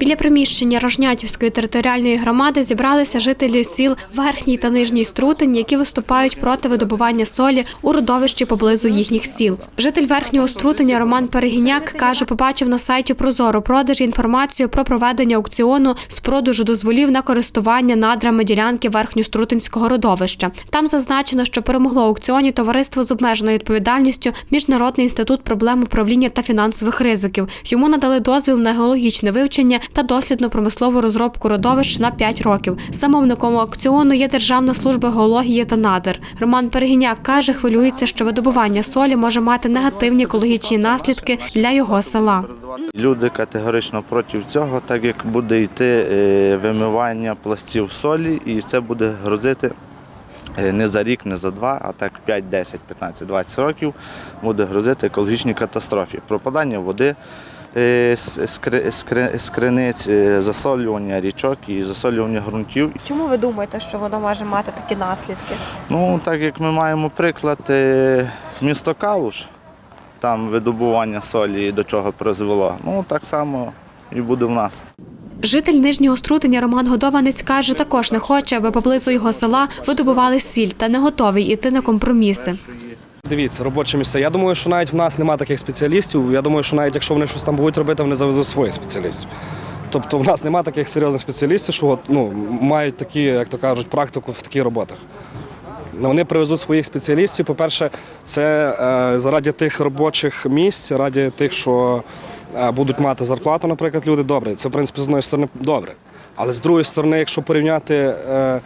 Біля приміщення Рожнятівської територіальної громади зібралися жителі сіл Верхній та Нижній Струтень, які виступають проти видобування солі у родовищі поблизу їхніх сіл. Житель верхнього Струтеня Роман Перегіняк каже, побачив на сайті Прозоро продажі інформацію про проведення аукціону з продажу дозволів на користування надрами ділянки верхньострутинського родовища. Там зазначено, що перемогло аукціоні товариство з обмеженою відповідальністю Міжнародний інститут проблем управління та фінансових ризиків. Йому надали дозвіл на геологічне вивчення та дослідно-промислову розробку родовищ на 5 років. Замовником аукціону є Державна служба геології та надр. Роман Перегіняк каже, хвилюється, що видобування солі може мати негативні екологічні наслідки для його села. Люди категорично проти цього, так як буде йти е, вимивання пластів солі, і це буде грозити е, не за рік, не за два, а так 5, 10, 15, 20 років буде грозити екологічній катастрофі. Пропадання води е, з з кри- з кри- з криниць, е, засолювання річок і засолювання ґрунтів. Чому ви думаєте, що воно може мати такі наслідки? Ну, так як ми маємо приклад е, місто Калуш, там видобування солі до чого призвело, ну так само і буде в нас. Житель нижнього струтення Роман Годованець каже, також не хоче, аби поблизу його села видобували сіль та не готовий іти на компроміси. Дивіться, робоче місце. Я думаю, що навіть в нас немає таких спеціалістів. Я думаю, що навіть якщо вони щось там будуть робити, вони завезуть своїх спеціалістів. Тобто в нас немає таких серйозних спеціалістів, що ну, мають такі, як то кажуть, практику в таких роботах. Ну, Вони привезуть своїх спеціалістів. По-перше, це е, заради тих робочих місць, раді тих, що е, будуть мати зарплату, наприклад, люди добре. Це, в принципі, з одної сторони добре. Але з другої сторони, якщо порівняти, е,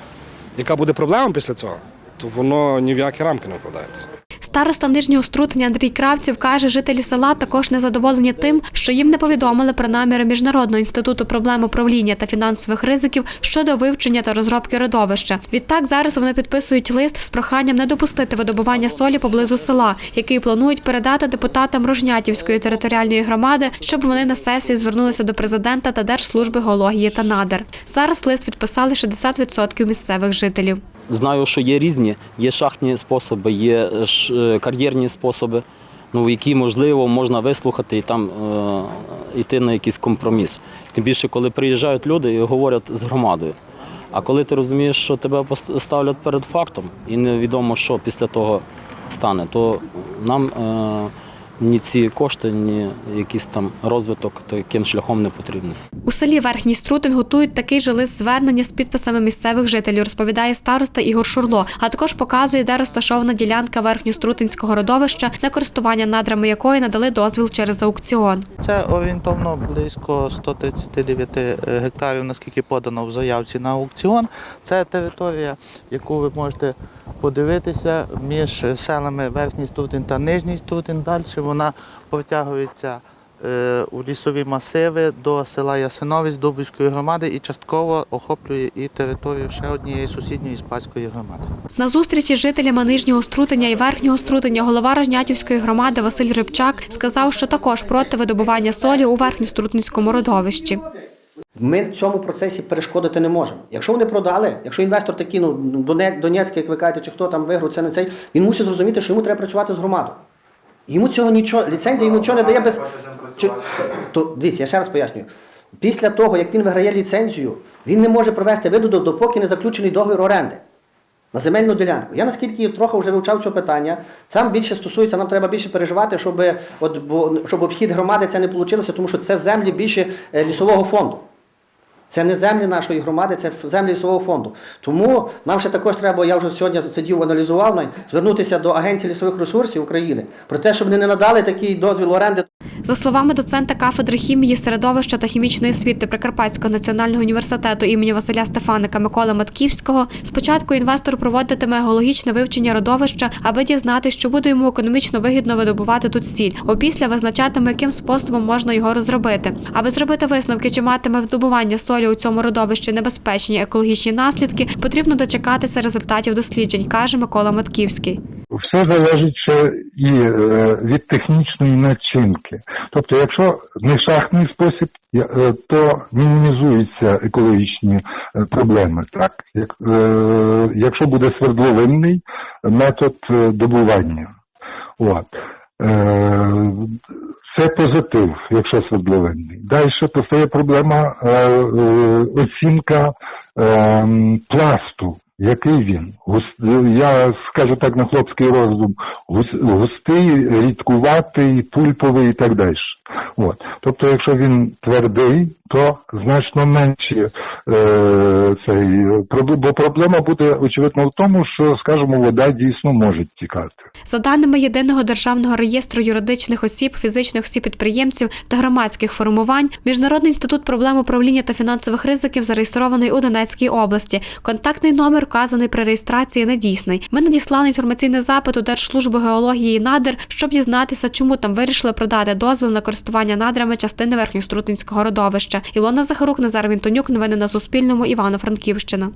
яка буде проблема після цього, то воно ні в які рамки не вкладається. Староста нижнього струтення Андрій Кравців каже, жителі села також незадоволені тим, що їм не повідомили про наміри Міжнародного інституту проблем управління та фінансових ризиків щодо вивчення та розробки родовища. Відтак зараз вони підписують лист з проханням не допустити видобування солі поблизу села, який планують передати депутатам Рожнятівської територіальної громади, щоб вони на сесії звернулися до президента та Держслужби геології та надр. Зараз лист підписали 60% місцевих жителів. Знаю, що є різні, є шахтні способи, є е, е, кар'єрні способи, ну, які можливо можна вислухати і там е, йти на якийсь компроміс. Тим більше, коли приїжджають люди і говорять з громадою. А коли ти розумієш, що тебе ставлять перед фактом і невідомо, що після того стане, то нам е, ні ці кошти, ні якийсь там розвиток таким шляхом не потрібні. У селі Верхній Струтин готують такий же лист звернення з підписами місцевих жителів, розповідає староста Ігор Шурло, а також показує, де розташована ділянка верхньострутинського родовища, на користування надрами якої надали дозвіл через аукціон. Це орієнтовно близько 139 гектарів, наскільки подано в заявці на аукціон. Це територія, яку ви можете подивитися між селами Верхній Стутин та Нижній Стутин. Далі вона протягується е, у лісові масиви до села Ясиновець Дубівської громади і частково охоплює і територію ще однієї сусідньої Спаської громади. На зустрічі з жителями нижнього струтення і верхнього струтення голова Рожнятівської громади Василь Рибчак сказав, що також проти видобування солі у верхньострутинському родовищі. Ми в цьому процесі перешкодити не можемо. Якщо вони продали, якщо інвестор такий, ну Доне- Донецький, як ви кажете, чи хто там виграв це не цей, він мусить зрозуміти, що йому треба працювати з громадою. Йому цього нічого, ліцензія йому нічого не дає без. Чи- То дивіться, я ще раз пояснюю. Після того, як він виграє ліцензію, він не може провести видобуток, допоки не заключений договір оренди на земельну ділянку. Я наскільки трохи вже вивчав це питання, там більше стосується, нам треба більше переживати, щоб, от, щоб обхід громади це не вийшло, тому що це землі більше е, лісового фонду. Це не землі нашої громади, це землі лісового фонду. Тому нам ще також треба, я вже сьогодні сидів, аналізував, звернутися до Агенції лісових ресурсів України про те, щоб вони не надали такий дозвіл оренди. За словами доцента кафедри хімії, середовища та хімічної освіти Прикарпатського національного університету імені Василя Стефаника Миколи Матківського, спочатку інвестор проводитиме геологічне вивчення родовища, аби дізнати, що буде йому економічно вигідно видобувати тут сіль. Опісля визначатиме, яким способом можна його розробити. Аби зробити висновки, чи матиме видобування солі у цьому родовищі небезпечні екологічні наслідки, потрібно дочекатися результатів досліджень, каже Микола Матківський. Все залежить ще і е, від технічної начинки. Тобто, якщо не шахтний спосіб, е, то мінімізуються екологічні е, проблеми. Так? Якщо буде свердловинний метод добування. От. Це позитив, якщо свердловинний. Далі постає проблема оцінка е, пласту. Який він? Гус- Я скажу так на хлопський розум, гус- густий, рідкуватий, пульповий і так далі. От. Тобто, якщо він твердий, то значно менше е, цей, бо проблема буде очевидно в тому, що, скажімо, вода дійсно може тікати. За даними єдиного державного реєстру юридичних осіб, фізичних осіб підприємців та громадських формувань, Міжнародний інститут проблем управління та фінансових ризиків зареєстрований у Донецькій області. Контактний номер вказаний при реєстрації недійсний. Ми надіслали інформаційний запит у Держслужбу геології надр, щоб дізнатися, чому там вирішили продати дозвіл на користування надрами частини верхньострутинського родовища. Ілона Захарук, Назар Вінтонюк. Новини на Суспільному. Івано-Франківщина.